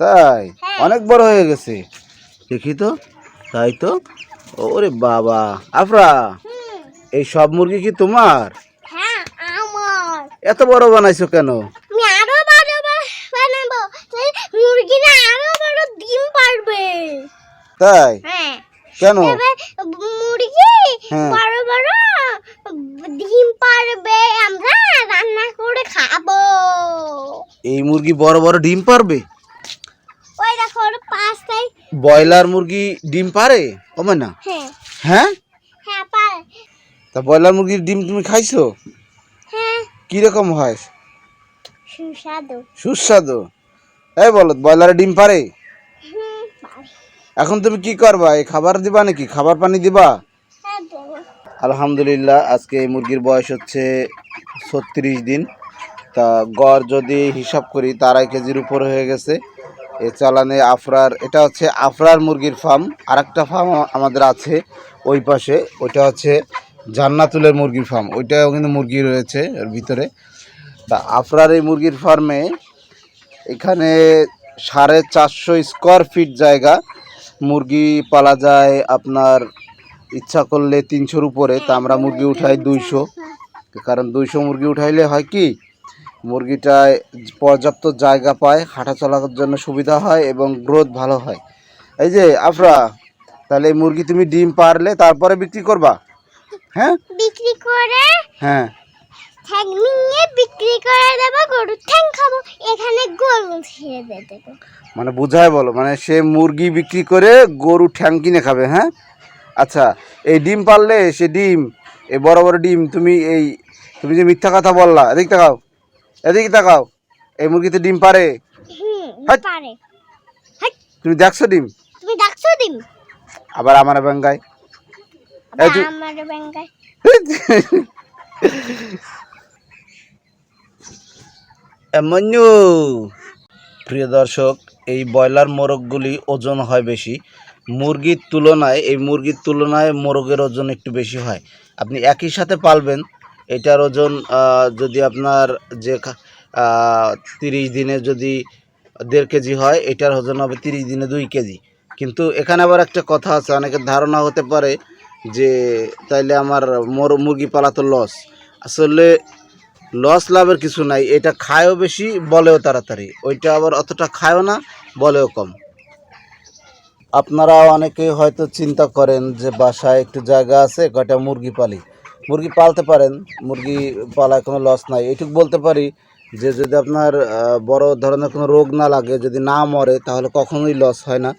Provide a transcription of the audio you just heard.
তাই? হ্যাঁ। অনেক বড় হয়ে গেছে। দেখি তো তাই তো? ওরে বাবা। আফরা এই সব মুরগি কি তোমার? হ্যাঁ আমার। এত বড় বানাইছো কেন? মুরগিরা আরও বড় ডিম পারবে। তাই? হ্যাঁ। কেন? মুরগি। বড় বড় ডিম পারবে আমরা রান্না করে খাব। এই মুরগি বড় বড় ডিম পারবে ওই দেখো ওর পাশটাই ব্রয়লার মুরগি ডিম পারে? কমে না। হ্যাঁ। হ্যাঁ? হ্যাঁ তা ব্রয়লার মুরগির ডিম তুমি খাইছো? হ্যাঁ। কীরকম হয়? সুস্বাদু। সুস্বাদু। এই বলো ব্রয়লারের ডিম পারে? এখন তুমি কি করবা? এই খাবার দিবা নাকি? খাবার পানি দিবা? হ্যাঁ আলহামদুলিল্লাহ আজকে এই মুরগির বয়স হচ্ছে ছত্রিশ দিন। তা গড় যদি হিসাব করি তার আড়াই কেজির উপর হয়ে গেছে। এ চালানে আফরার, এটা হচ্ছে আফরার মুরগির ফার্ম আর একটা ফার্ম আমাদের আছে ওই পাশে, ওইটা হচ্ছে জান্নাতুলের মুরগির ফার্ম ওইটাও কিন্তু মুরগি রয়েছে এর ভিতরে। তা আফরার এই মুরগির ফার্মে এখানে সাড়ে চারশো স্কোয়ার ফিট জায়গা মুরগি পালা যায় আপনার ইচ্ছা করলে তিনশোর উপরে। তা আমরা মুরগি উঠাই দুইশো। কারণ দুইশো মুরগি উঠাইলে হয় কি মুরগিটায় পর্যাপ্ত জায়গা পায় হাঁটা চলার জন্য সুবিধা হয় এবং গ্রোথ ভালো হয়। এই যে আফরা তাহলে এই মুরগি তুমি ডিম পারলে তারপরে বিক্রি করবা? হ্যাঁ? বিক্রি করে হ্যাঁ। ঠ্যাং নিয়ে বিক্রি করে দেবো গরুর ঠ্যাং খাব এখানে গরু ছেড়ে দেবো। মানে বুঝায় বলো মানে সে মুরগি বিক্রি করে গরু ঠ্যাং কিনে খাবে হ্যাঁ? আচ্ছা এই ডিম পারলে সে ডিম এই বড় বড় ডিম তুমি এই তুমি যে মিথ্যা কথা বললা দেখতে তাকাও। এদিকে তাকাও। এই মুরগিতে ডিম পারে? পারে। তুমি দেখছ ডিম? তুমি দিন আবার আমার ব্যাঙ্গায়। আমার এমনু প্রিয় দর্শক এই ব্রয়লার মোরগগুলি ওজন হয় বেশি। মুরগির তুলনায় এই মুরগির তুলনায় মোরগের ওজন একটু বেশি হয়। আপনি একই সাথে পালবেন এটার ওজন যদি আপনার যে তিরিশ দিনে যদি দেড় কেজি হয়, এটার ওজন হবে তিরিশ দিনে দুই কেজি। কিন্তু এখানে আবার একটা কথা আছে, অনেকের ধারণা হতে পারে যে তাইলে আমার মোর, মুরগি পালা তো লস। আসলে লস লাভের কিছু নাই, এটা খায়ও বেশি, বলেও তাড়াতাড়ি। ওইটা আবার অতটা খায়ও না, বলেও কম। আপনারা অনেকেই হয়তো চিন্তা করেন যে বাসায় একটু জায়গা আছে, কয়টা মুরগি পালি? মুরগি পালতে পারেন, মুরগি পালায় কোনো লস নাই। এটুকু বলতে পারি যে যদি আপনার বড় ধরনের কোনো রোগ না লাগে, যদি না মরে, তাহলে কখনোই লস হয় না।